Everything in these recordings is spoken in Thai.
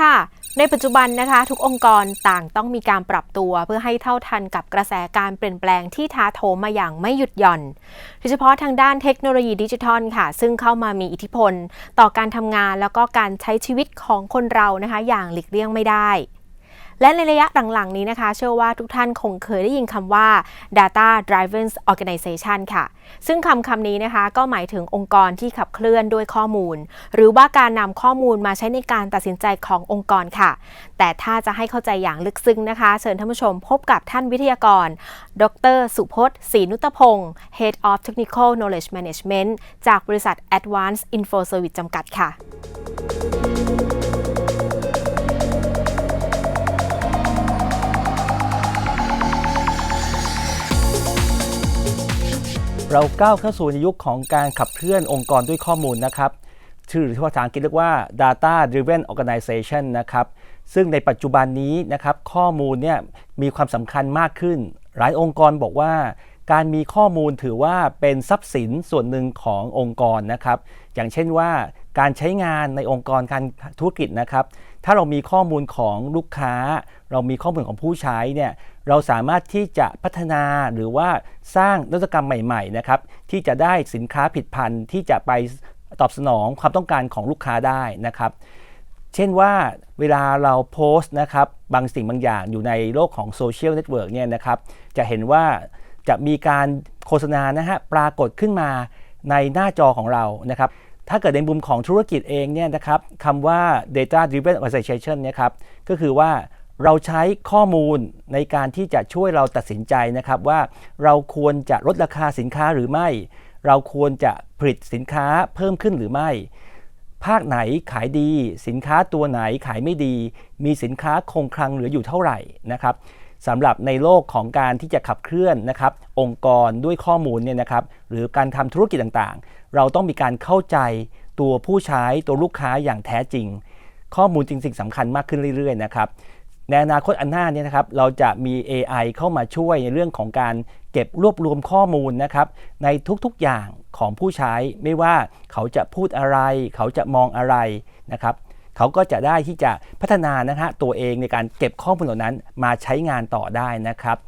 ค่ะ ในปัจจุบันนะคะ ทุกองค์กรต่างต้องมีการปรับตัว เพื่อให้เท่าทันกับกระแสการเปลี่ยนแปลงที่ท้าโถมมาอย่างไม่หยุดหย่อน โดยเฉพาะทางด้านเทคโนโลยีดิจิทัลค่ะ ซึ่งเข้ามามีอิทธิพล ต่อการทำงานแล้วก็การใช้ชีวิตของคนเรานะคะ อย่างหลีกเลี่ยงไม่ได้ และในระยะหลังๆนี้นะคะ เชื่อว่าทุกท่านคงเคยได้ยินคำว่า data driven organization ค่ะ ซึ่งคำคำนี้นะคะก็หมายถึงองค์กรที่ขับเคลื่อนด้วยข้อมูล หรือว่าการนำข้อมูลมาใช้ในการตัดสินใจขององค์กรค่ะ แต่ถ้าจะให้เข้าใจอย่างลึกซึ้งนะคะ เชิญท่านผู้ชมพบกับท่านวิทยากร ดร สุพจน์ศรีนุตพงศ์ Head of Technical Knowledge Management จากบริษัท Advanced Info Service จำกัดค่ะ เราก้าวเข้าสู่ในยุคของการขับเคลื่อนองค์กรด้วยข้อมูลนะครับ ชื่อหรือภาษาอังกฤษเรียกว่า data driven organization นะครับ ซึ่งในปัจจุบันนี้นะครับข้อมูลเนี่ยมีความสำคัญมากขึ้น หลายองค์กรบอกว่า การมีข้อมูลถือว่าเป็นทรัพย์สินส่วนหนึ่งขององค์กรนะครับ อย่างเช่นว่าการใช้งานในองค์กรการธุรกิจนะครับ ถ้าเรามีข้อมูลของลูกค้า เรามีข้อมูลของผู้ใช้เนี่ยเราสามารถที่จะพัฒนาหรือว่าสร้างนวัตกรรมใหม่ๆนะครับที่จะได้สินค้าผิดพันธุ์ที่จะไปตอบสนองความต้องการของลูกค้าได้นะครับ เช่นว่าเวลาเราโพสต์นะครับบางสิ่งบางอย่างอยู่ในโลกของโซเชียลเน็ตเวิร์กเนี่ยนะครับจะเห็นว่าจะมีการโฆษณานะฮะปรากฏขึ้นมาในหน้าจอของเรานะครับ ถ้าเกิดในมุมของธุรกิจเองเนี่ยนะครับคำว่า data driven organization เนี่ยครับก็คือว่าเราใช้ข้อมูลในการที่จะช่วยเราตัดสินใจนะครับว่าเราควรจะลดราคาสินค้าหรือไม่ เราควรจะผลิตสินค้าเพิ่มขึ้นหรือไม่ ภาคไหนขายดี สินค้าตัวไหนขายไม่ดี มีสินค้าคงคลังเหลืออยู่เท่าไหร่นะครับ สำหรับในโลกของการที่จะขับเคลื่อนนะครับองค์กรด้วยข้อมูลเนี่ยนะครับหรือการทำธุรกิจต่างๆ เราต้องมีการเข้าใจตัวผู้ใช้ตัวลูกค้าอย่างแท้จริง ข้อมูลจริงๆสำคัญมากขึ้นเรื่อยๆนะครับในอนาคตอันหน้านี้นะครับเราจะมี AI เข้ามาช่วยในเรื่องของการเก็บรวบรวมข้อมูลนะครับในทุกๆอย่างของผู้ใช้ไม่ว่าเขาจะพูดอะไร เขาจะมองอะไรนะครับ เขาก็จะได้ที่จะพัฒนานะฮะตัวเองในการเก็บข้อมูลเหล่านั้นมาใช้งานต่อได้นะครับ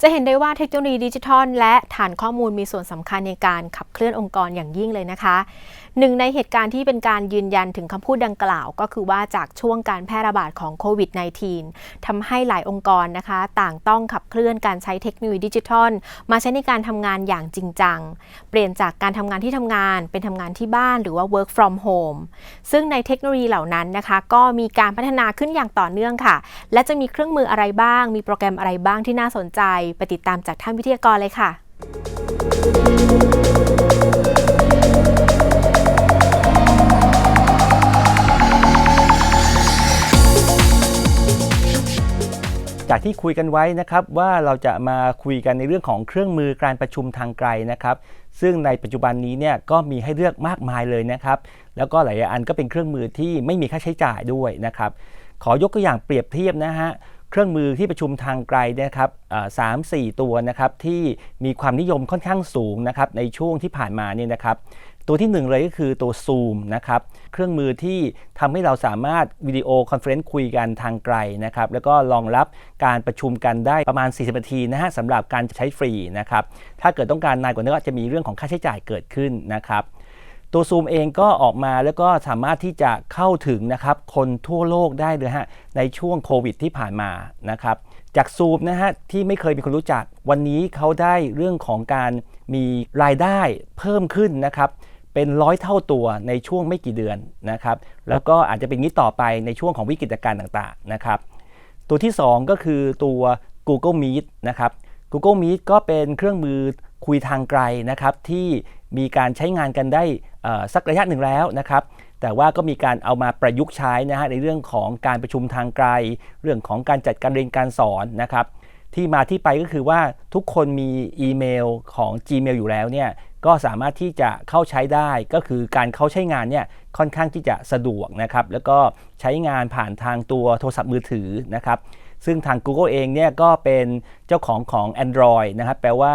จะเห็นได้ว่าเทคโนโลยีดิจิทัล และฐานข้อมูลมีส่วนสำคัญในการขับเคลื่อนองค์กรอย่างยิ่งเลยนะคะ หนึ่งในเหตุการณ์ที่เป็นการยืนยันถึงคำพูดดังกล่าว ก็คือว่าจากช่วงการแพร่ระบาดของโควิด -19 ทำให้หลายองค์กรนะคะ ต่างต้องขับเคลื่อนการใช้เทคโนโลยีดิจิทัล มาใช้ในการทำงานอย่างจริงจัง เปลี่ยนจากการทำงานที่ทำงานเป็นทำงานที่บ้านหรือว่า work from home ซึ่งในเทคโนโลยีเหล่านั้นนะคะ ก็มีการพัฒนาขึ้นอย่างต่อเนื่องค่ะ และจะมีเครื่องมืออะไรบ้าง มีโปรแกรมอะไรบ้างที่น่าสนใจ ไปติดตามจากท่านวิทยากรเลยค่ะ จากที่คุยกันไว้นะครับว่าเราจะมาคุยกันในเรื่องของเครื่องมือการประชุมทางไกลนะครับ ซึ่งในปัจจุบันนี้เนี่ยก็มีให้เลือกมากมายเลยนะครับ แล้วก็หลายอันก็เป็นเครื่องมือที่ไม่มีค่าใช้จ่ายด้วยนะครับ ขอยกตัวอย่างเปรียบเทียบนะฮะเครื่องมือที่ประชุมทางไกลนะครับสามสี่ตัวนะครับที่มีความนิยมค่อนข้างสูงนะครับในช่วงที่ผ่านมาเนี่ยนะครับ ตัวที่หนึ่งเลยก็คือตัว Zoom นะครับเครื่องมือที่ทำให้เราสามารถวิดีโอคอนเฟรนซ์คุยกันทางไกลนะครับแล้วก็รองรับการประชุมกันได้ประมาณ 40 นาทีนะฮะสำหรับการใช้ฟรีนะครับถ้าเกิดต้องการนานกว่านี้ก็จะมีเรื่องของค่าใช้จ่ายเกิดขึ้นนะครับตัว Zoom เองก็ออกมาแล้วก็สามารถที่จะเข้าถึงนะครับคนทั่วโลกได้เลยฮะในช่วงโควิดที่ผ่านมานะครับจาก Zoom นะฮะที่ไม่เคยมีคนรู้จักวันนี้เขาได้เรื่องของการมีรายได้เพิ่มขึ้นนะครับ เป็นร้อยเท่าตัวในช่วงไม่กี่เดือนนะครับ แล้วก็อาจจะเป็นนี้ต่อไปในช่วงของวิกฤตการณ์ต่างๆนะครับ ตัวที่ 2 ก็คือตัว Google Meet นะครับ Google Meet ก็เป็นเครื่องมือคุยทางไกลนะครับ ที่มีการใช้งานกันได้สักระยะหนึ่งแล้วนะครับ แต่ว่าก็มีการเอามาประยุกต์ใช้นะฮะในเรื่องของการประชุมทางไกล เรื่องของการจัดการเรียนการสอนนะครับ ที่มาที่ไปก็คือว่าทุกคนมีอีเมลของ Gmail อยู่แล้วเนี่ย ก็สามารถที่จะเข้าใช้ได้ก็คือการเข้าใช้งานเนี่ยค่อนข้างที่จะสะดวกนะครับแล้วก็ใช้งานผ่านทางตัวโทรศัพท์มือถือนะครับซึ่งทาง Google เองเนี่ยก็เป็นเจ้าของของ Android นะครับแปลว่า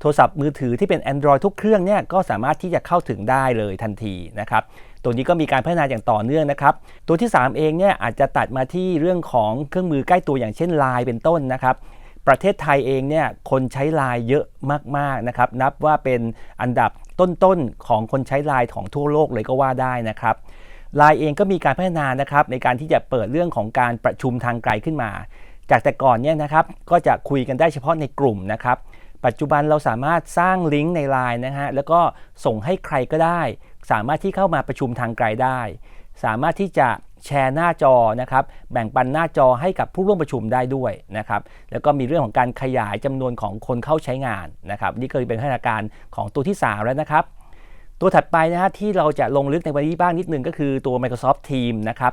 โทรศัพท์มือถือที่เป็น Android ทุกเครื่องเนี่ยก็สามารถที่จะเข้าถึงได้เลยทันทีนะครับตัวนี้ก็มีการพัฒนาอย่างต่อเนื่องนะครับ ตัวที่ 3 เองเนี่ยอาจจะตัดมาที่เรื่องของเครื่องมือใกล้ตัวอย่างเช่น Line เป็นต้นนะครับ ประเทศไทยเองเนี่ยคนใช้ไลน์เยอะมากๆนะครับนับว่าเป็นอันดับต้นๆของคนใช้ไลน์ของทั่วโลกเลยก็ว่าได้นะครับไลน์เองก็มีการพัฒนานะครับในการที่จะเปิดเรื่องของการประชุมทางไกลขึ้นมา จากแต่ก่อนเนี่ยนะครับก็จะคุยกันได้เฉพาะในกลุ่มนะครับปัจจุบันเราสามารถสร้างลิงก์ในไลน์นะฮะแล้วก็ส่งให้ใครก็ได้ สามารถที่เข้ามาประชุมทางไกลได้ สามารถที่จะ แชร์หน้าจอนะครับแบ่งปันหน้าจอให้กับผู้ร่วมประชุมได้ด้วยนะครับแล้วก็มีเรื่องของการขยายจำนวนของคนเข้าใช้งานนะครับนี่เคยเป็นพัฒนาการของตัวที่ 3 แล้วนะครับ ตัวถัดไปนะฮะที่เราจะลงลึกในวันนี้บ้างนิดนึงก็คือตัว Microsoft Teams นะครับ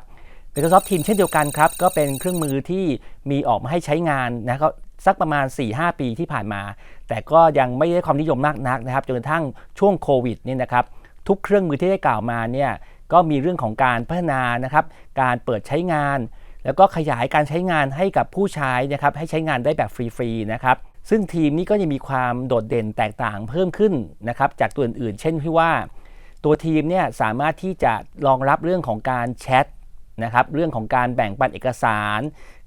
Microsoft Teams เช่นเดียวกันครับ ก็เป็นเครื่องมือที่มีออกมาให้ใช้งานนะครับสักประมาณ 4-5 ปีที่ผ่านมา แต่ก็ยังไม่ได้ความนิยมมากนักนะครับจนกระทั่งช่วงโควิดนี่นะครับทุกเครื่องมือที่ได้กล่าวมาเนี่ย ก็มีเรื่องของการพัฒนานะครับ การเปิดใช้งาน แล้วก็ขยายการใช้งานให้กับผู้ใช้นะครับ ให้ใช้งานได้แบบฟรีๆนะครับ ซึ่งทีมนี้ก็ยังมีความโดดเด่นแตกต่างเพิ่มขึ้นนะครับจากตัวอื่นๆ เช่นที่ว่า ตัวทีมเนี่ยสามารถที่จะรองรับเรื่องของการแชทนะครับ เรื่องของการแบ่งปันเอกสาร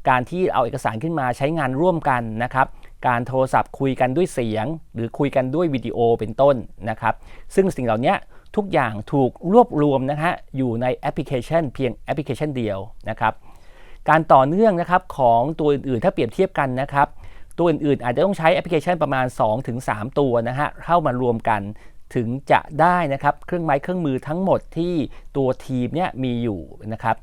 การที่เอาเอกสารขึ้นมาใช้งานร่วมกันนะครับการโทรศัพท์คุยกันด้วยเสียง หรือคุยกันด้วยวิดีโอเป็นต้นนะครับ ซึ่งสิ่งเหล่านี้ ทุกอย่างถูกรวบรวมนะฮะอยู่ในแอปพลิเคชันเพียงแอปพลิเคชันเดียวนะครับการต่อเนื่องนะครับของตัวอื่นๆถ้าเปรียบเทียบกันนะครับ ตัวอื่นๆอาจจะต้องใช้แอปพลิเคชันประมาณ 2-3 ตัวนะฮะเข้ามารวมกันถึงจะได้นะครับเครื่องไม้เครื่องมือทั้งหมดที่ตัวทีมเนี่ยมีอยู่นะครับ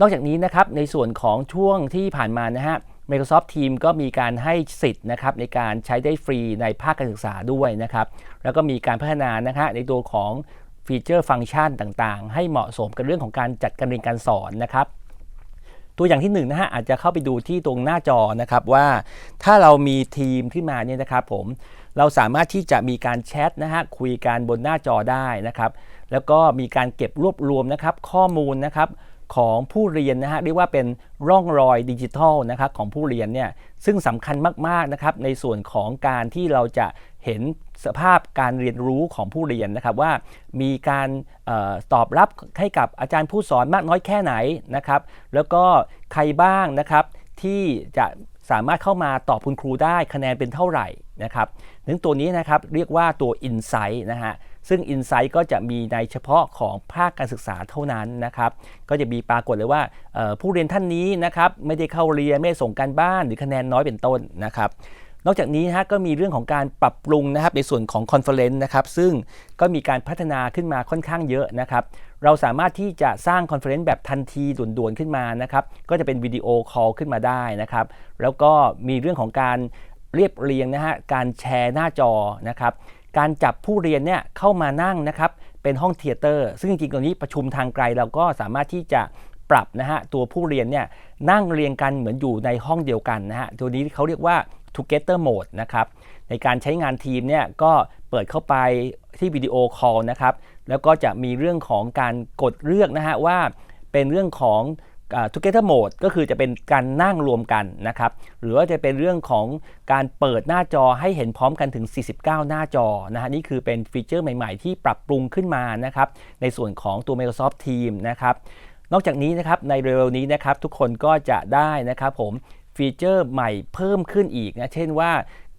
นอกจากนี้นะครับในส่วนของช่วงที่ผ่านมานะฮะ Microsoft Teams ก็มีการให้สิทธิ์นะครับในการใช้ได้ฟรีในภาคการศึกษาด้วยนะครับ แล้วก็มีการพัฒนานะฮะในตัวของฟีเจอร์ฟังก์ชันต่างๆ ให้เหมาะสมกับเรื่องของการจัดการเรียนการสอนนะครับ ตัวอย่างที่1นงนะฮะอาจจะเข้าไปดูที่ตรงหน้าจอนะครับว่าถ้าเรามีทีมขึ้นมาเนี่ยนะครับผมเราสามารถที่จะมีการแชทนะฮะคุยกันบนหน้าจอได้นะครับ แล้วก็มีการเก็บรวบรวมนะครับข้อมูลนะครับ ของผู้เรียนนะฮะเรียกว่าเป็นร่องรอยดิจิทัลนะครับของผู้เรียนเนี่ยซึ่งสำคัญมากๆนะครับในส่วนของการที่เราจะเห็นสภาพการเรียนรู้ของผู้เรียนนะครับว่ามีการออตอบรับให้กับอาจารย์ผู้สอนมากน้อยแค่ไหนนะครับแล้วก็ใครบ้างนะครับที่จะสามารถเข้ามาตอบคุณครูได้คะแนนเป็นเท่าไหร่นะครับถึงตัวนี้นะครับเรียกว่าตัว Insight นะฮะ ซึ่ง Insight ก็จะมีในเฉพาะของภาคการศึกษาเท่านั้นนะครับ ก็จะมีปรากฏเลยว่าผู้เรียนท่านนี้นะครับไม่ได้เข้าเรียนไม่ได้ส่งการบ้านหรือคะแนนน้อยเป็นต้นนะครับนอกจากนี้นะฮะก็มีเรื่องของการปรับปรุงนะครับในส่วนของคอนเฟอเรนซ์นะครับซึ่งก็มีการพัฒนาขึ้นมาค่อนข้างเยอะนะครับเราสามารถที่จะสร้างคอนเฟอเรนซ์แบบทันทีด่วนๆขึ้นมานะครับก็จะเป็นวิดีโอคอลขึ้นมาได้นะครับแล้วก็มีเรื่องของการเรียบเรียงนะฮะการแชร์หน้าจอนะครับ การจับผู้เรียนเนี่ยเข้ามานั่งนะครับเป็นห้องเทเตอร์ ซึ่งจริงๆตรงนี้ประชุมทางไกลเราก็สามารถที่จะปรับนะฮะตัวผู้เรียนเนี่ยนั่งเรียงกันเหมือนอยู่ในห้องเดียวกันนะฮะตัวนี้เขาเรียกว่า together mode นะครับในการใช้งานทีมเนี่ยก็เปิดเข้าไปที่วิดีโอคอลนะครับแล้วก็จะมีเรื่องของการกดเลือกนะฮะว่าเป็นเรื่องของ together mode ก็คือจะเป็นการนั่งรวมกันนะครับหรือว่าจะเป็นเรื่องของการเปิดหน้าจอให้เห็นพร้อมกันถึง 49 หน้าจอนะฮะนี่คือเป็นฟีเจอร์ใหม่ๆ ที่ปรับปรุงขึ้นมานะครับในส่วนของตัว Microsoft Teams นะครับนอกจากนี้นะครับในเร็วๆนี้นะครับทุกคนก็จะได้นะครับผม ฟีเจอร์ใหม่เพิ่มขึ้นอีกนะเช่นว่า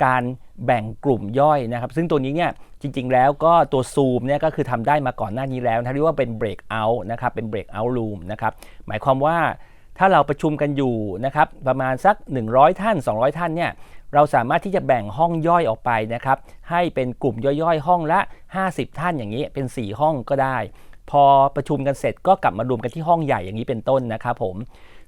การแบ่งกลุ่มย่อยนะครับ ซึ่งตัวนี้เนี่ยจริง ๆ แล้วก็ตัว Zoom เนี่ยก็คือทำได้มาก่อนหน้านี้แล้วนะเรียกว่าเป็น breakout นะครับเป็น breakout room นะครับหมายความว่าถ้าเราประชุมกันอยู่นะครับประมาณสัก 100 ท่าน 200 ท่านเนี่ยเราสามารถที่จะแบ่งห้องย่อยออกไปนะครับให้เป็นกลุ่มย่อยๆ ห้องละ 50 ท่านอย่างนี้เป็น 4 ห้องก็ได้ พอประชุมกันเสร็จก็กลับมารวมกันที่ห้องใหญ่อย่างนี้เป็นต้นนะครับผม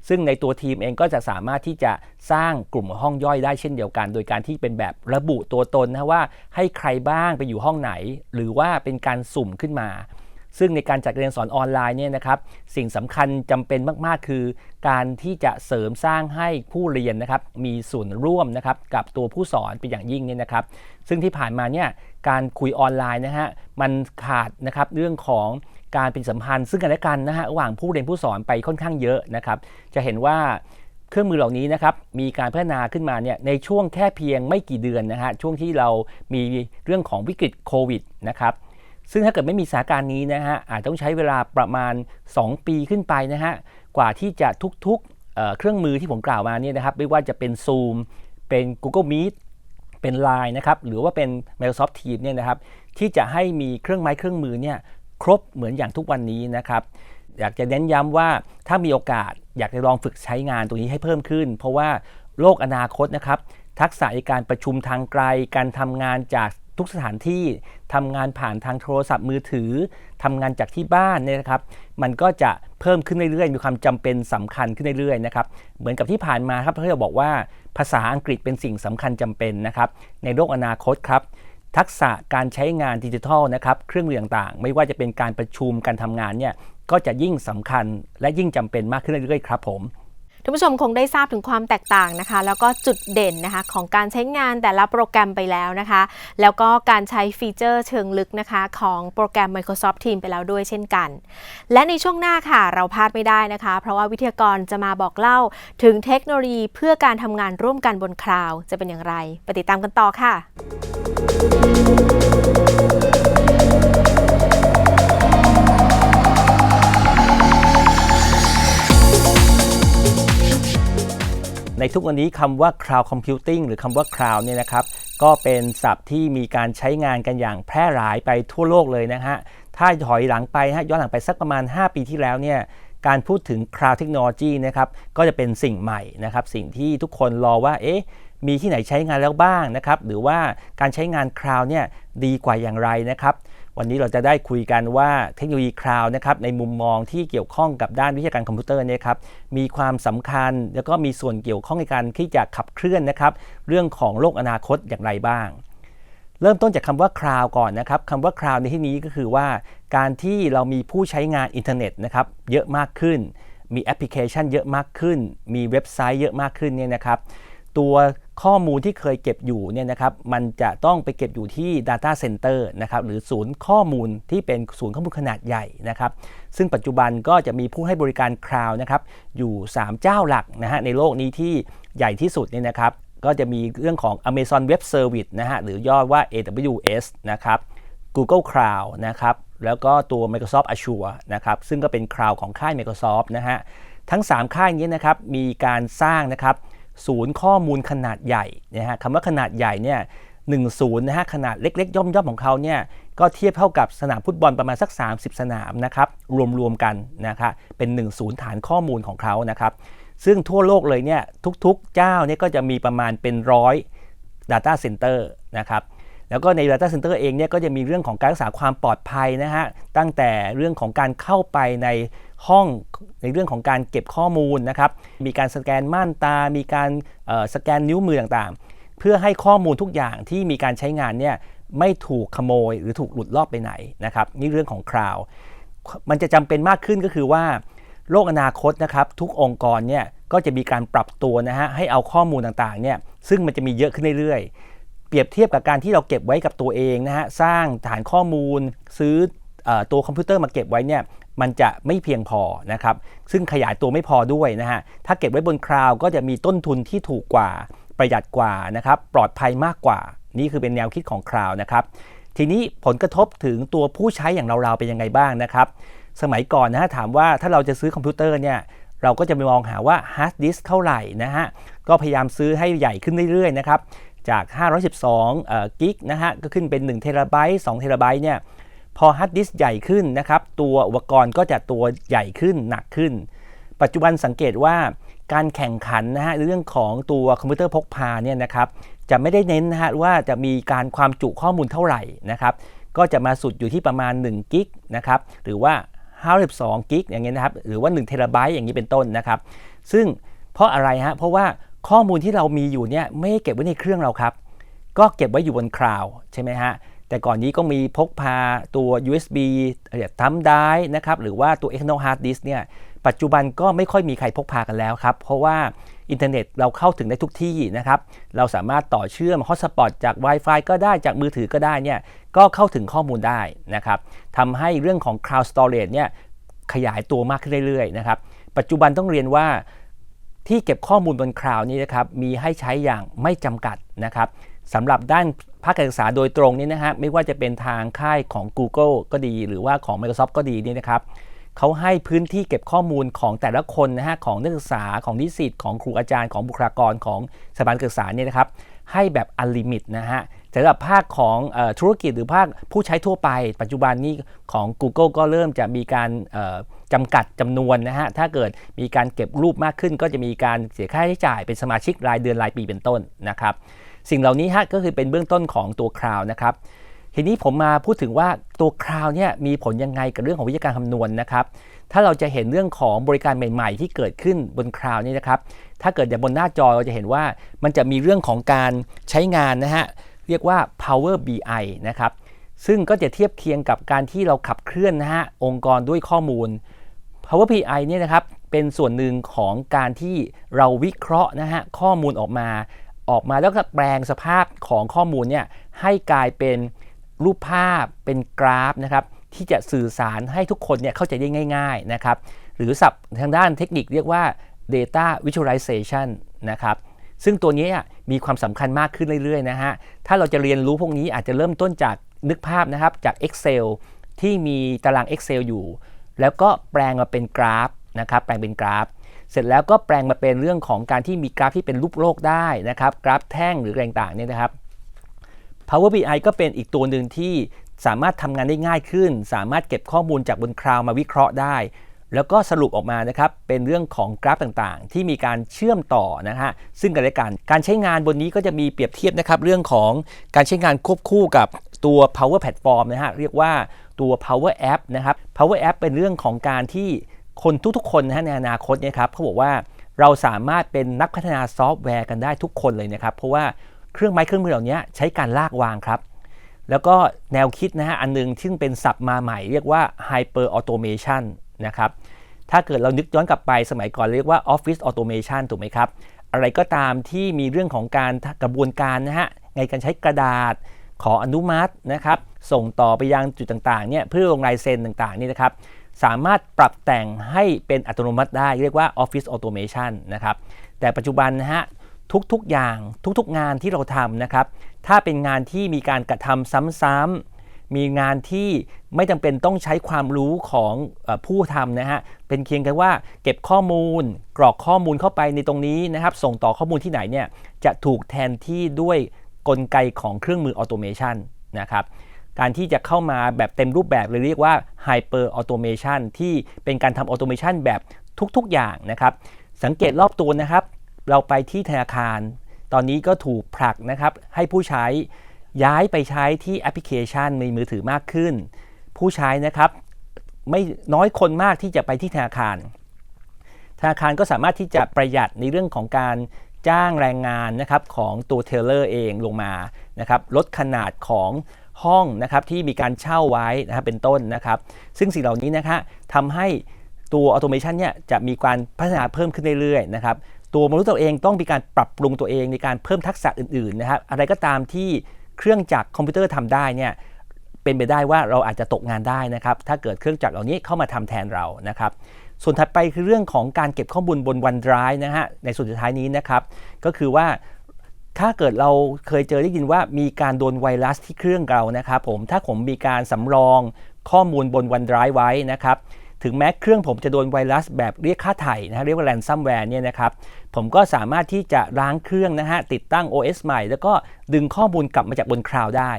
ซึ่งในตัวทีมเองก็จะสามารถที่จะสร้างกลุ่มห้องย่อยได้เช่นเดียวกัน โดยการที่เป็นแบบระบุตัวตนนะว่าให้ใครบ้างไปอยู่ห้องไหน หรือว่าเป็นการสุ่มขึ้นมา ซึ่งในการจัดเรียนสอนออนไลน์เนี่ยนะครับสิ่งสำคัญจำเป็นมาก ๆ คือ การที่จะเสริมสร้างให้ผู้เรียนนะครับมีส่วนร่วมนะครับกับตัวผู้สอนเป็นอย่างยิ่งเนี่ยนะครับ ซึ่งที่ผ่านมาเนี่ยการคุยออนไลน์นะฮะมันขาดนะครับเรื่องของ การเป็นสัมพันธ์ซึ่งกันและกันนะฮะระหว่างผู้เรียนผู้สอนไปค่อนข้างเยอะนะครับ จะเห็นว่าเครื่องมือเหล่านี้นะครับมีการพัฒนาขึ้นมาเนี่ยในช่วงแค่เพียงไม่กี่เดือนนะฮะช่วงที่เรามีเรื่องของวิกฤตโควิดนะครับซึ่งถ้าเกิดไม่มีสถานการณ์นี้นะฮะอาจต้องใช้เวลาประมาณ 2 ปีขึ้นไปนะฮะกว่าที่จะทุกๆเเครื่องมือที่ผมกล่าวมาเนี่ยนะครับไม่ว่าจะเป็น Zoom เป็น Google Meet เป็น Line นะครับหรือว่าเป็น Microsoft Teams เนี่ยนะครับที่จะให้มีเครื่องไม้เครื่องมือเนี่ย ครบเหมือนอย่างทุกวันนี้นะครับ อยากจะเน้นย้ำว่าถ้ามีโอกาสอยากจะลองฝึกใช้งานตรงนี้ให้เพิ่มขึ้น เพราะว่าโลกอนาคตนะครับ ทักษะในการประชุมทางไกล การทำงานจากทุกสถานที่ทำงานผ่านทางโทรศัพท์มือถือทำงานจากที่บ้านเนี่ยนะครับ มันก็จะเพิ่มขึ้นเรื่อยๆมีความจำเป็นสำคัญขึ้นเรื่อยๆนะครับเหมือนกับที่ผ่านมาครับที่เราบอกว่าภาษาอังกฤษเป็นสิ่งสำคัญจำเป็นนะครับ ในโลกอนาคตครับ ทักษะการใช้งานดิจิทัลนะครับเครื่องมือต่างๆ ไม่ว่าจะเป็นการประชุมการทำงานเนี่ยก็จะยิ่งสำคัญและยิ่งจำเป็นมากขึ้นเรื่อยๆครับผม ท่านผู้ชมคงได้ทราบถึงความแตกต่างนะคะ แล้วก็จุดเด่นนะคะของการใช้งานแต่ละโปรแกรมไปแล้วนะคะ แล้วก็การใช้ฟีเจอร์เชิงลึกนะคะ ของโปรแกรม Microsoft Teams ไปแล้วด้วยเช่นกัน และในช่วงหน้าค่ะเราพลาดไม่ได้นะคะ เพราะว่าวิทยากรจะมาบอกเล่าถึงเทคโนโลยีเพื่อการทำงานร่วมกันบนคลาวด์จะเป็นอย่างไร ไปติดตามกันต่อค่ะ ในทุกวันนี้คำว่า cloud computing หรือคำว่า cloud เนี่ยนะครับก็เป็นศัพท์ที่มีการใช้งานกันอย่างแพร่หลายไปทั่วโลกเลยนะฮะ ถ้าถอยหลังไปฮะย้อนหลังไปสักประมาณ 5 ปีที่แล้วเนี่ยการพูดถึง cloud technology นะครับก็จะเป็นสิ่งใหม่นะครับสิ่งที่ทุกคนรอว่าเอ๊ะมีที่ไหนใช้งานแล้วบ้างนะครับหรือว่าการใช้งาน cloud เนี่ยดีกว่าอย่างไรนะครับ วันนี้เราจะได้คุยกันว่าเทคโนโลยีคลาวด์นะครับในมุมมองที่เกี่ยวข้องกับด้านวิทยาการคอมพิวเตอร์เนี่ยครับมีความสำคัญแล้วก็มีส่วนเกี่ยวข้องในการที่จะขับเคลื่อนนะครับเรื่องของโลกอนาคตอย่างไรบ้าง เริ่มต้นจากคำว่าคลาวก่อนนะครับคำว่าคลาวในที่นี้ก็คือว่า การที่เรามีผู้ใช้งานอินเทอร์เน็ตนะครับเยอะมากขึ้น มีแอปพลิเคชันเยอะมากขึ้น มีเว็บไซต์เยอะมากขึ้นเนี่ยนะครับ ตัวข้อมูลที่เคยเก็บอยู่เนี่ยนะครับมันจะต้องไปเก็บอยู่ที่ Data Center นะครับหรือศูนย์ข้อมูลที่เป็นศูนย์ข้อมูลขนาดใหญ่นะครับซึ่งปัจจุบันก็จะมีผู้ให้บริการคลาวนะครับอยู่ 3 เจ้าหลักนะฮะในโลกนี้ที่ใหญ่ที่สุดเนี่ยนะครับก็จะมีเรื่องของ Amazon Web Service นะฮะหรือย่อว่า AWS นะครับ Google Cloud นะครับแล้วก็ตัว Microsoft Azure นะครับซึ่งก็เป็นคลาวของค่าย Microsoft นะฮะทั้ง 3 ค่ายนี้นะครับมีการสร้างนะครับ ศูนย์ข้อมูลขนาดใหญ่นะฮะคำว่าขนาดใหญ่เนี่ยหนึ่งศูนย์นะฮะขนาดเล็กๆ ย่อมๆของเขาเนี่ยก็เทียบเท่ากับสนามฟุตบอลประมาณสัก 30 สนามนะครับรวมๆกันนะครับเป็น 1 ศูนย์ฐานข้อมูลของเขานะครับซึ่งทั่วโลกเลยเนี่ยทุกๆเจ้าเนี่ยก็จะมีประมาณเป็นร้อย Data Center นะครับแล้วก็ใน Data Center เองเนี่ยก็จะมีเรื่องของการรักษาความปลอดภัยนะฮะตั้งแต่เรื่องของการเข้าไปใน ห้องในเรื่องของการเก็บข้อมูลนะครับ มีการสแกนม่านตา มีการสแกนนิ้วมือต่างๆ เพื่อให้ข้อมูลทุกอย่างที่มีการใช้งานเนี่ยไม่ถูกขโมยหรือถูกหลุดลอบไปไหนนะครับนี่เรื่องของคลาวมันจะจำเป็นมากขึ้นก็คือว่า โลกอนาคตนะครับ ทุกองค์กรเนี่ยก็จะมีการปรับตัวนะฮะให้เอาข้อมูลต่างๆเนี่ยซึ่งมันจะมีเยอะขึ้นเรื่อยๆ เปรียบเทียบกับการที่เราเก็บไว้กับตัวเองนะฮะสร้างฐานข้อมูลซื้ออตัวคอมพิวเตอร์มาเก็บไว้เนี่ย มันจะไม่เพียงพอนะครับซึ่งขยายตัวไม่พอด้วยนะฮะถ้าเก็บไว้บนคลาวก็จะมีต้นทุนที่ถูกกว่าประหยัดกว่านะครับปลอดภัยมากกว่า นี่คือเป็นแนวคิดของคลาวนะครับทีนี้ผลกระทบถึงตัวผู้ใช้อย่างเราๆเป็นยังไงบ้างนะครับสมัยก่อนนะฮะถามว่าถ้าเราจะซื้อคอมพิวเตอร์เนี่ยเราก็จะไปมองหาว่าฮาร์ดดิสก์เท่าไหร่นะฮะก็พยายามซื้อให้ใหญ่ขึ้นเรื่อยๆนะครับจาก 512เอ่อกิกนะฮะก็ขึ้นเป็น1เทราไบต์2เทราไบต์เนี่ย พอฮาร์ดดิสก์ใหญ่ขึ้นนะครับ ตัวอุปกรณ์ก็จะตัวใหญ่ขึ้นหนักขึ้น ปัจจุบันสังเกตว่าการแข่งขันนะฮะเรื่องของตัวคอมพิวเตอร์พกพาเนี่ยนะครับจะไม่ได้เน้นนะฮะว่าจะมีการความจุข้อมูลเท่าไหร่นะครับก็จะมาสุดอยู่ที่ประมาณ1กิกนะครับหรือว่า52กิกอย่างเงี้ยนะครับหรือว่า1เทราไบต์อย่างนี้เป็นต้นนะครับ ซึ่งเพราะอะไรฮะเพราะว่าข้อมูลที่เรามีอยู่เนี่ยไม่เก็บไว้ในเครื่องเราครับ ก็เก็บไว้อยู่บนคลาวด์ใช่ไหมฮะ แต่ก่อนนี้ก็มีพกพาตัว USB ทัมได้นะครับ หรือว่าตัว external hard disk เนี่ย ปัจจุบันก็ไม่ค่อยมีใครพกพากันแล้วครับ เพราะว่าอินเทอร์เน็ตเราเข้าถึงได้ทุกที่นะครับ เราสามารถต่อเชื่อม hotspot จาก Wi-Fi ก็ได้จากมือถือก็ได้เนี่ย ก็เข้าถึงข้อมูลได้นะครับทำให้เรื่องของ cloud storage เนี่ยขยายตัวมากขึ้นเรื่อยๆนะครับ ปัจจุบันต้องเรียนว่าที่เก็บข้อมูลบนคลาวด์นี้นะครับ มีให้ใช้อย่างไม่จำกัดนะครับสำหรับด้าน ภาคการศึกษาโดยตรงนี่นะฮะไม่ว่าจะเป็นทางค่ายของ Google ก็ดี หรือว่าของ Microsoft ก็ดีนี่นะครับเขาให้พื้นที่เก็บข้อมูลของแต่ละคนนะฮะของนักศึกษาของนิสิตของครูอาจารย์ของบุคลากรของสถาบันการศึกษาเนี่ยนะครับให้แบบอันลิมิตนะฮะสำหรับภาคของอธุรกิจหรือภาคผู้ใช้ทั่วไป ปัจจุบันนี้ของ Google ก็เริ่มจะมีการจำกัดจำนวนนะฮะ ถ้าเกิดมีการเก็บรูปมากขึ้น ก็จะมีการเสียค่าใช้จ่ายเป็นสมาชิกรายเดือนรายปีเป็นต้นนะครับ สิ่งเหล่านี้ฮะก็คือเป็นเบื้องต้นของตัวคราวนะครับทีนี้ผมมาพูดถึงว่าตัวคราวเนี่ยมีผลยังไงกับเรื่องของวิธีการคำนวณนะครับ ถ้าเราจะเห็นเรื่องของบริการใหม่ ๆ ที่เกิดขึ้นบนคราวนี่นะครับ ถ้าเกิดอย่างบนหน้าจอเราจะเห็นว่ามันจะมีเรื่องของการใช้งานนะฮะเรียกว่า Power BI นะครับ ซึ่งก็จะเทียบเคียงกับการที่เราขับเคลื่อนนะฮะองค์กรด้วยข้อมูล Power BI เนี่ยนะครับเป็นส่วนหนึ่งของการที่เราวิเคราะห์นะฮะข้อมูลออกมา ออกมาแล้วก็แปลงสภาพของข้อมูลเนี่ยให้กลายเป็นรูปภาพเป็นกราฟนะครับที่จะสื่อสารให้ทุกคนเนี่ยเข้าใจได้ง่ายๆนะครับหรือศัพท์ทางด้านเทคนิคเรียกว่า data visualization นะครับซึ่งตัวนี้มีความสำคัญมากขึ้นเรื่อยๆนะฮะถ้าเราจะเรียนรู้พวกนี้อาจจะเริ่มต้นจากนึกภาพนะครับจาก Excel ที่มีตาราง Excel อยู่ แล้วก็แปลงมาเป็นกราฟนะครับแปลงเป็นกราฟ เสร็จแล้วก็แปลงมาเป็นเรื่องของการที่มีกราฟที่เป็นรูปโลกได้นะครับ กราฟแท่งหรืออะไรต่างๆเนี่ยนะครับ Power BI ก็เป็นอีกตัวหนึ่งที่สามารถทำงานได้ง่ายขึ้น สามารถเก็บข้อมูลจากบนคลาวด์มาวิเคราะห์ได้ แล้วก็สรุปออกมานะครับ เป็นเรื่องของกราฟต่างๆ ที่มีการเชื่อมต่อนะฮะ ซึ่งกันและกัน การใช้งานบนนี้ก็จะมีเปรียบเทียบนะครับ เรื่องของการใช้งานควบคู่กับตัว Power Platform นะฮะ เรียกว่าตัว Power App นะครับ Power App เป็นเรื่องของการที่ คนทุกๆ คนนะฮะในอนาคตเนี่ยครับเขาบอกว่าเราสามารถเป็นนักพัฒนาซอฟต์แวร์กันได้ทุกคนเลยนะครับ เพราะว่าเครื่องไม้เครื่องมือเหล่านี้ใช้การลากวางครับ แล้วก็แนวคิดนะฮะอันหนึงซึ่เป็นศัพท์มาใหม่เรียกว่า Hyper Automation นะครับถ้าเกิดเรานึกย้อนกลับไปสมัยก่อนเรียกว่า Office Automation ถูกไหมครับ อะไรก็ตามที่มีเรื่องของการกระบวนการนะฮะในการใช้กระดาษ ขออนุมัตินะครับส่งต่อไปยังจุดต่างๆเนี่ยเพื่อลงลายเซ็นต่างๆนี่นะครับ สามารถปรับแต่งให้เป็นอัตโนมัติได้ เรียกว่า Office Automation นะครับ แต่ปัจจุบันนะฮะทุกๆอย่างทุกๆงานที่เราทำนะครับ ถ้าเป็นงานที่มีการกระทำซ้ำๆมีงานที่ไม่จำเป็นต้องใช้ความรู้ของอผู้ทำนะฮะ เป็นเพียงแค่ว่าเก็บข้อมูล กรอกข้อมูลเข้าไปในตรงนี้นะครับ ส่งต่อข้อมูลที่ไหนเนี่ยจะถูกแทนที่ด้วยกลไกของเครื่องมือออโตเมชันนะครับ การที่จะเข้ามาแบบเต็มรูปแบบเลยเรียกว่า Hyper Automation ที่เป็นการทำ Automation แบบทุกๆอย่างนะครับ สังเกตรอบตัวนะครับ เราไปที่ธนาคาร ตอนนี้ก็ถูกผลักนะครับ ให้ผู้ใช้ย้ายไปใช้ที่แอปพลิเคชันในมือถือมากขึ้น ผู้ใช้นะครับ ไม่น้อยคนมากที่จะไปที่ธนาคาร ธนาคารก็สามารถที่จะประหยัดในเรื่องของการจ้างแรงงานนะครับของตัวเทเลอร์เองลงมานะครับลดขนาดของ ห้องนะครับที่มีการเช่าไว้นะครับเป็นต้นนะครับ ซึ่งสิ่งเหล่านี้นะคะทำให้ตัวออโตเมชันเนี่ยจะมีการพัฒนาเพิ่มขึ้นเรื่อยๆนะครับตัวมนุษย์ตัวเองต้องมีการปรับปรุงตัวเองในการเพิ่มทักษะอื่นๆนะครับอะไรก็ตามที่เครื่องจักรคอมพิวเตอร์ทำได้เนี่ยเป็นไปได้ว่าเราอาจจะตกงานได้นะครับ ถ้าเกิดเครื่องจักรเหล่านี้เข้ามาทำแทนเรานะครับ ส่วนถัดไปคือเรื่องของการเก็บข้อมูลบน OneDrive นะฮะในส่วนสุดท้ายนี้นะครับ ก็คือว่า ถ้าเกิดเราเคยเจอได้ยินว่ามีการโดนไวรัสที่เครื่องเรานะครับผมถ้าผมมีการสำรองข้อมูลบน OneDrive ไว้นะครับถึงแม้เครื่องผมจะโดนไวรัสแบบเรียกค่าไถ่นะเรียกว่า ransomware เนี่ยนะครับผมก็สามารถที่จะล้างเครื่องนะฮะติดตั้ง OS ใหม่ แล้วก็ดึงข้อมูลกลับมาจากบนคลาวด์ได้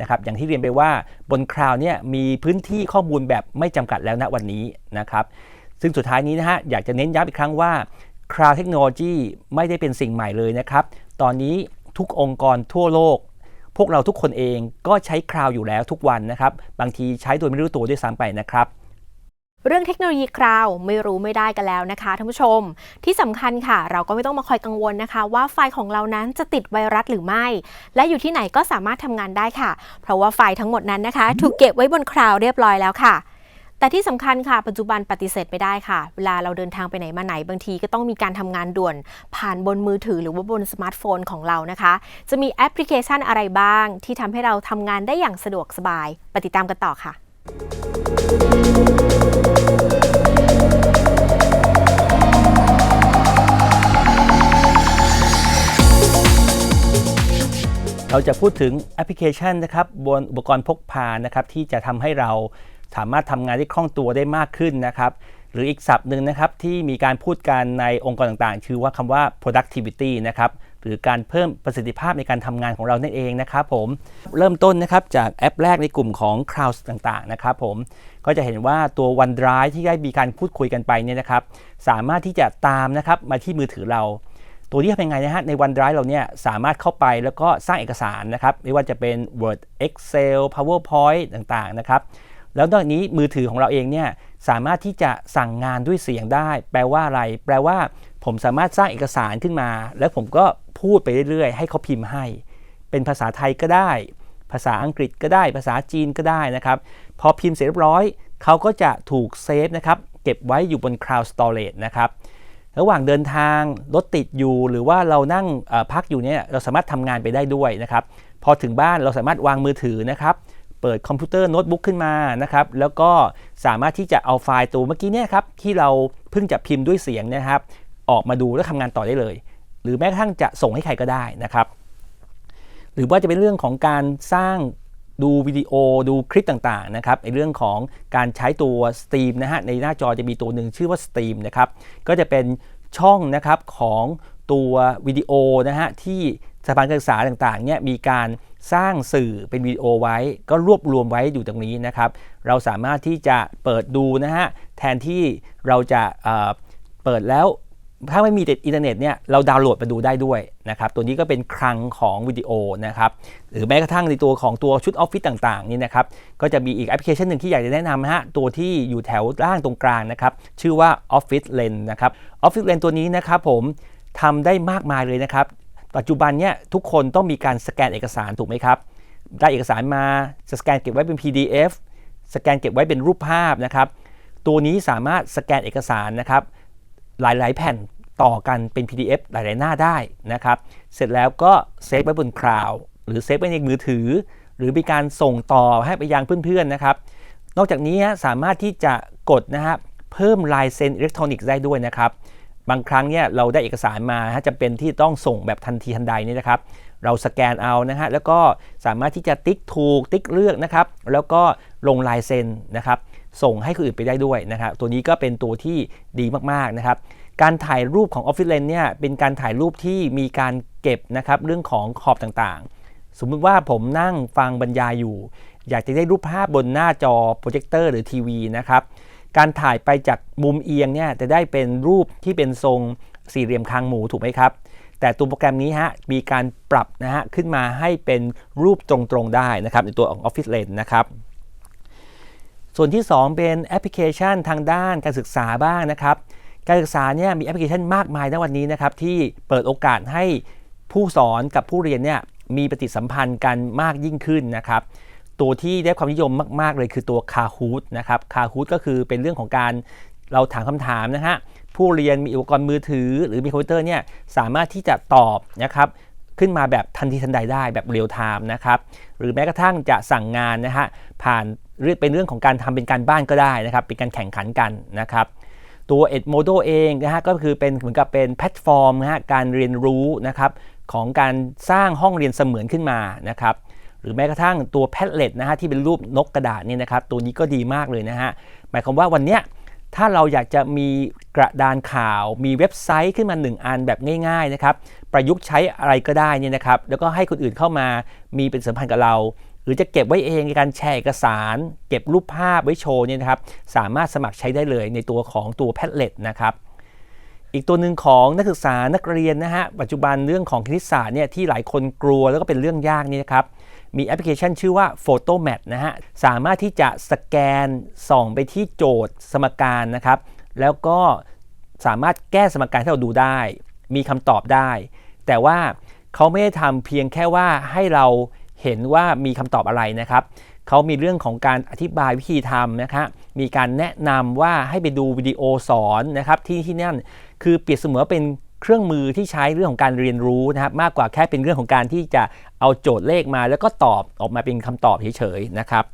นะครับอย่างที่เรียนไปว่าบนคลาวด์เนี่ยมีพื้นที่ข้อมูลแบบไม่จำกัดแล้วณวันนี้นะครับซึ่งสุดท้ายนี้นะฮะอยากจะเน้นย้ำอีกครั้งว่า Cloud Technology ไม่ได้เป็นสิ่งใหม่เลยนะครับ ตอนนี้ทุกองค์กรทั่วโลก พวกเราทุกคนเองก็ใช้คลาวอยู่แล้วทุกวันนะครับ บางทีใช้โดยไม่รู้ตัวด้วยซ้ำไปนะครับเรื่องเทคโนโลยีคราวไม่รู้ไม่ได้กันแล้วนะคะท่านผู้ชม ที่สำคัญค่ะ เราก็ไม่ต้องมาคอยกังวลนะคะ ว่าไฟล์ของเรานั้นจะติดไวรัสหรือไม่ และอยู่ที่ไหนก็สามารถทำงานได้ค่ะ เพราะว่าไฟล์ทั้งหมดนั้นนะคะ ถูกเก็บไว้บนคลาวเรียบร้อยแล้วค่ะ แต่ที่สำคัญค่ะ ปัจจุบันปฏิเสธไม่ได้ค่ะ เวลาเราเดินทางไปไหนมาไหนบางทีก็ต้องมีการทำงานด่วน ผ่านบนมือถือหรือว่าบนสมาร์ทโฟนของเรานะคะ จะมีแอปพลิเคชันอะไรบ้าง ที่ทำให้เราทำงานได้อย่างสะดวกสบายปติตามกันต่อค่ะเราจะพูดถึงแอปพลิเคชันนะครับบนอุปกรณ์พกพานะครับที่จะทำให้เรา สามารถทำงานได้คล่องตัวได้มากขึ้นนะครับหรืออีกศัพท์หนึ่งนะครับที่มีการพูดกันในองค์กรต่างๆ คือว่าคำว่า productivity นะครับหรือการเพิ่มประสิทธิภาพในการทำงานของเรานั่นเองนะครับผมเริ่มต้นนะครับจากแอปแรกในกลุ่มของ Cloud ต่างๆนะครับผมก็จะเห็นว่าตัว OneDrive ที่ได้มีการพูดคุยกันไปเนี่ยนะครับสามารถที่จะตามนะครับมาที่มือถือเรา ตัวนี้ทำยังไงนะฮะใน OneDrive เราเนี่ยสามารถเข้าไปแล้วก็สร้างเอกสารนะครับไม่ว่าจะเป็น Word Excel PowerPoint ต่างๆนะครับ แล้วนอกจากนี้มือถือของเราเองเนี่ยสามารถที่จะสั่งงานด้วยเสียงได้ แปลว่าอะไร แปลว่า ผมสามารถสร้างเอกสารขึ้นมา แล้วผมก็พูดไปเรื่อยๆ ให้เขาพิมพ์ให้ เป็นภาษาไทยก็ได้ ภาษาอังกฤษก็ได้ ภาษาจีนก็ได้นะครับ พอพิมพ์เสร็จเรียบร้อย เขาก็จะถูกเซฟนะครับ เก็บไว้อยู่บน Cloud Storage นะครับ ระหว่างเดินทาง รถติดอยู่ หรือว่าเรานั่งพักอยู่เนี่ย เราสามารถทำงานไปได้ด้วยนะครับ พอถึงบ้านเราสามารถวางมือถือนะครับ เปิดคอมพิวเตอร์โน้ตบุ๊กขึ้นมานะครับ แล้วก็สามารถที่จะเอาไฟล์ตัวเมื่อกี้เนี่ยครับที่เราเพิ่งจะพิมพ์ด้วยเสียงนะครับ ออกมาดูแล้วทำงานต่อได้เลย หรือแม้กระทั่งจะส่งให้ใครก็ได้นะครับ หรือว่าจะเป็นเรื่องของการสร้างดูวิดีโอดูคลิปต่างๆนะครับในเรื่องของการใช้ตัว Steam นะฮะในหน้าจอจะมีตัวหนึ่งชื่อว่า Steam นะครับก็จะเป็นช่องนะครับของตัววิดีโอนะฮะที่สถาบันการศึกษาต่างๆเนี่ยมีการ สร้างสื่อเป็นวิดีโอไว้ ก็รวบรวมไว้อยู่ตรงนี้นะครับ เราสามารถที่จะเปิดดูนะฮะแทนที่เราจะเเปิดแล้วถ้าไม่มีเด็ดอินเทอร์เน็ตเนี่ยเราดาวน์โหลดมาดูได้ด้วยนะครับตัวนี้ก็เป็นคลังของวิดีโอนะครับหรือแม้กระทั่งในตัวของตัวชุดออฟฟิศต่างๆนี่นะครับก็จะมีอีกแอปพลิเคชันหนึ่งที่อยากจะแนะนำนะฮะตัวที่อยู่แถวล่างตรงกลางนะครับชื่อว่า Office Lens นะครับ Office Lens ตัวนี้นะครับผมทำได้มากมายเลยนะครับ ปัจจุบันเนี่ยทุกคนต้องมีการสแกนเอกสารถูกไหมครับ ได้เอกสารมาจะสแกนเก็บไว้เป็น PDF สแกนเก็บไว้เป็นรูปภาพนะครับ ตัวนี้สามารถสแกนเอกสารนะครับหลายๆ แผ่นต่อกันเป็น PDF หลาย ๆ หน้าได้นะครับ เสร็จแล้วก็เซฟไว้บนคลาวด์หรือเซฟไว้ในมือถือ หรือมีการส่งต่อให้ไปยังเพื่อน ๆ นะครับ นอกจากนี้สามารถที่จะกดนะฮะเพิ่มลายเซ็นอิเล็กทรอนิกส์ได้ด้วยนะครับ บางครั้งเนี่ยเราได้เอกสารมาฮะจำเป็นที่ต้องส่งแบบทันทีทันใดนี่นะครับ เราสแกนเอานะฮะแล้วก็สามารถที่จะติ๊กถูกติ๊กเลือกนะครับ แล้วก็ลงลายเซ็นนะครับ ส่งให้คนอื่นไปได้ด้วยนะครับ ตัวนี้ก็เป็นตัวที่ดีมากๆนะครับ การถ่ายรูปของ Office Lens เนี่ยเป็นการถ่ายรูปที่มีการเก็บนะครับเรื่องของขอบต่างๆ สมมุติว่าผมนั่งฟังบรรยายอยู่ อยากจะได้รูปภาพบนหน้าจอโปรเจคเตอร์หรือทีวีนะครับ การถ่ายไปจากมุมเอียงเนี่ยจะได้เป็นรูปที่เป็นทรงสี่เหลี่ยมคางหมูถูกไหมครับ แต่ตัวโปรแกรมนี้ฮะมีการปรับนะฮะขึ้นมาให้เป็นรูปตรงๆได้นะครับในตัวของ Office Lens นะครับส่วนที่ 2 เป็นแอปพลิเคชันทางด้านการศึกษาบ้างนะครับ การศึกษาเนี่ยมีแอปพลิเคชันมากมายในวันนี้นะครับที่เปิดโอกาสให้ผู้สอนกับผู้เรียนเนี่ยมีปฏิสัมพันธ์กันมากยิ่งขึ้นนะครับ ตัวที่ได้ความนิยมมาก ๆ เลยคือตัว Kahoot นะครับ Kahoot ก็คือเป็นเรื่องของการเราถามคำถามนะฮะผู้เรียนมีอุปกรณ์มือถือ หรือมีคอมพิวเตอร์เนี่ยสามารถที่จะตอบนะครับขึ้นมาแบบทันทีทันใดได้แบบเรียลไทม์นะครับหรือแม้กระทั่งจะสั่งงานนะฮะผ่านเรื่องเป็นเรื่องของการทำเป็นการบ้านก็ได้นะครับเป็นการแข่งขันกันนะครับตัว Edmodo เองนะฮะก็คือเป็นเหมือนกับเป็นแพลตฟอร์มนะฮะการเรียนรู้นะครับของการสร้างห้องเรียนเสมือนขึ้นมานะครับ หรือแม้กระทั่งตัวแพ d เล็ตนะฮะที่เป็นรูปนกกระดาษนี่นะครับตัวนี้ก็ดีมากเลยนะฮะหมายความว่าวันเนี้ยถ้าเราอยากจะมีกระดานข่าว มีเว็บไซต์ขึ้นมา 1 อันแบบง่ายๆนะครับประยุกต์ใช้อะไรก็ได้เนี่ยนะครับแล้วก็ให้คนอื่นเข้ามามีเป็นสัมพันธ์กับเรา หรือจะเก็บไว้เองในการแชร์เอกสาร เก็บรูปภาพไว้โชว์เนี่ยนะครับสามารถสมัครใช้ได้เลยในตัวของตัวแพ d เล็ตนะครับอีกตัวหนึ่งของนักศึกษานักเรียนนะฮะปัจจุบันเรื่องของคณิตศาสตร์เนี่ยที่หลายคนกลัวแล้วก็เป็นเรื่องยากนี่นะครับ มีแอปพลิเคชันชื่อว่า Photomat นะฮะ สามารถที่จะสแกนส่องไปที่โจทย์สมการนะครับ แล้วก็สามารถแก้สมการที่เราดูได้ มีคำตอบได้ แต่ว่าเขาไม่ได้ทำเพียงแค่ว่าให้เราเห็นว่ามีคำตอบอะไรนะครับ เขามีเรื่องของการอธิบายวิธีทำนะครับมีการแนะนำว่าให้ไปดูวิดีโอสอนนะครับที่ที่นั่น คือเปรียบเสมือนเป็นเครื่องมือที่ใช้เรื่องของการเรียนรู้นะครับมากกว่าแค่เป็นเรื่องของการที่จะ เอาโจทย์เลขมาแล้วก็ตอบออกมาเป็นคำตอบเฉยๆนะครับ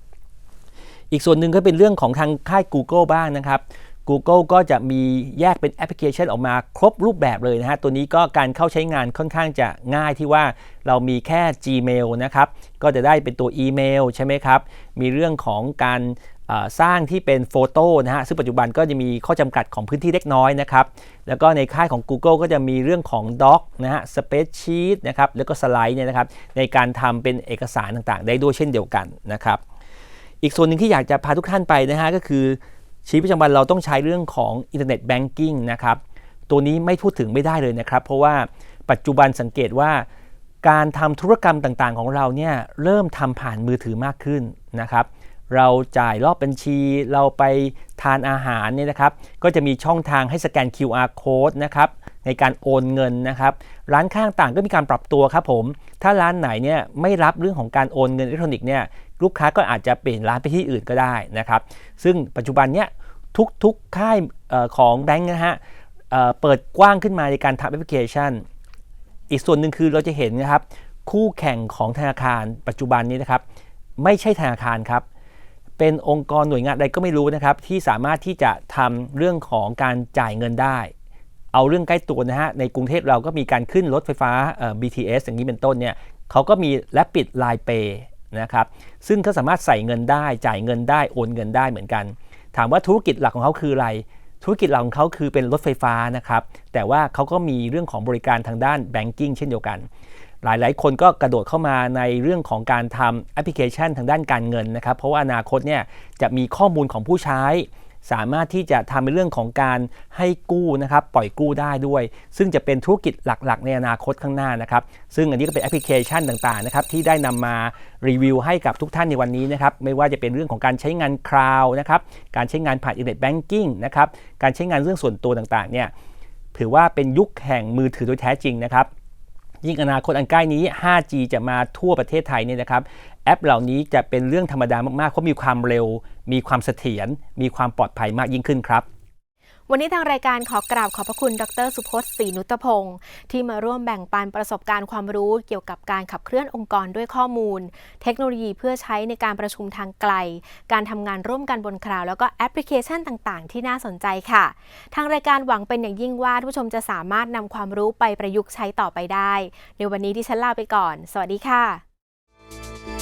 อีกส่วนหนึ่งก็เป็นเรื่องของทางค่าย Google บ้างนะครับ Google ก็จะมีแยกเป็นแอปพลิเคชันออกมาครบรูปแบบเลยนะฮะ ตัวนี้ก็การเข้าใช้งานค่อนข้างจะง่ายที่ว่าเรามีแค่ Gmail นะครับ ก็จะได้เป็นตัวอีเมลใช่ไหมครับ มีเรื่องของการ สร้างที่เป็นโฟโต้นะฮะซึ่งปัจจุบันก็จะมีข้อจำกัดของพื้นที่เล็กน้อยนะครับ แล้วก็ในค่ายของ Google ก็จะมีเรื่องของ Doc นะฮะ Spreadsheet นะครับ แล้วก็สไลด์เนี่ยนะครับ ในการทำเป็นเอกสารต่างๆ ได้ด้วยเช่นเดียวกันนะครับ อีกส่วนหนึ่งที่อยากจะพาทุกท่านไปนะฮะก็คือชีวิตประจำวันเราต้องใช้เรื่องของอินเทอร์เน็ตแบงกิ้งนะครับ ตัวนี้ไม่พูดถึงไม่ได้เลยนะครับ เพราะว่าปัจจุบันสังเกตว่าการทำธุรกรรมต่างๆ ของเราเนี่ยเริ่มทำผ่านมือถือมากขึ้นนะครับ เราจ่ายรอบบัญชี เราไปทานอาหารเนี่ยนะครับ ก็จะมีช่องทางให้สแกน QR code นะครับในการโอนเงินนะครับ ร้านค้างต่างก็มีการปรับตัวครับผม ถ้าร้านไหนเนี่ยไม่รับเรื่องของการโอนเงินอิเล็กทรอนิกส์เนี่ยลูกค้าก็อาจจะเปลี่ยนร้านไปที่อื่นก็ได้นะครับ ซึ่งปัจจุบันเนี่ยทุกๆค่ายออของแบงก์นะฮะเเปิดกว้างขึ้นมาในการทำแอปพลิเคชัน อีกส่วนหนึ่งคือเราจะเห็นนะครับ คู่แข่งของธนาคารปัจจุบันนี้นะครับ ไม่ใช่ธนาคารครับ เป็นองค์กรหน่วยงานใดก็ไม่รู้นะครับ ที่สามารถที่จะทำเรื่องของการจ่ายเงินได้ เอาเรื่องใกล้ตัวนะฮะในกรุงเทพเราก็มีการขึ้นรถไฟฟ้าเอ่อ BTS อย่างนี้เป็นต้นเนี่ยเขาก็มีและปิด Line Pay นะครับซึ่งเขาสามารถใส่เงินได้ จ่ายเงินได้โอนเงินได้เหมือนกัน ถามว่าธุรกิจหลักของเขาคืออะไร ธุรกิจหลักของเขาคือเป็นรถไฟฟ้านะครับแต่ว่าเขาก็มีเรื่องของบริการทางด้านแบงกิ้งเช่นเดียวกัน หลายๆ คนก็กระโดดเข้ามาในเรื่องของการทำแอปพลิเคชันทางด้านการเงินนะครับ เพราะว่าอนาคตเนี่ยจะมีข้อมูลของผู้ใช้ สามารถที่จะทำในเรื่องของการให้กู้นะครับปล่อยกู้ได้ด้วย ซึ่งจะเป็นธุรกิจหลักๆ ในอนาคตข้างหน้านะครับ ซึ่งอันนี้ก็เป็นแอปพลิเคชันต่างๆนะครับที่ได้นำมารีวิวให้กับทุกท่านในวันนี้นะครับไม่ว่าจะเป็นเรื่องของการใช้งานคลาวนะครับการใช้งานผ่านอินเทอร์เน็ตแบงกิ้งนะครับการใช้งานเรื่องส่วนตัวต่างๆเนี่ยถือว่าเป็นยุคแห่งมือถือโดยแท้จริงนะครับ ยิ่งอนาคตอันใกล้นี้ 5G จะมาทั่วประเทศไทยเนี่ยนะครับ แอปเหล่านี้จะเป็นเรื่องธรรมดามากๆ เพราะมีความเร็ว มีความเสถียร มีความปลอดภัยมากยิ่งขึ้นครับ วันนี้ทางรายการขอกราบขอบพระคุณ ดร สุพจน์ศรีนุตพงศ์ที่มาร่วมแบ่งปันประสบการณ์ความรู้เกี่ยวกับการขับเคลื่อนองค์กรด้วยข้อมูล เทคโนโลยีเพื่อใช้ในการประชุมทางไกล การทำงานร่วมกันบนคลาวแล้วก็แอปพลิเคชันต่างๆ ที่น่าสนใจค่ะ ทางรายการหวังเป็นอย่างยิ่งว่าผู้ชมจะสามารถนำความรู้ไปประยุกต์ใช้ต่อไปได้ ในวันนี้ที่ฉันลาไปก่อน สวัสดีค่ะ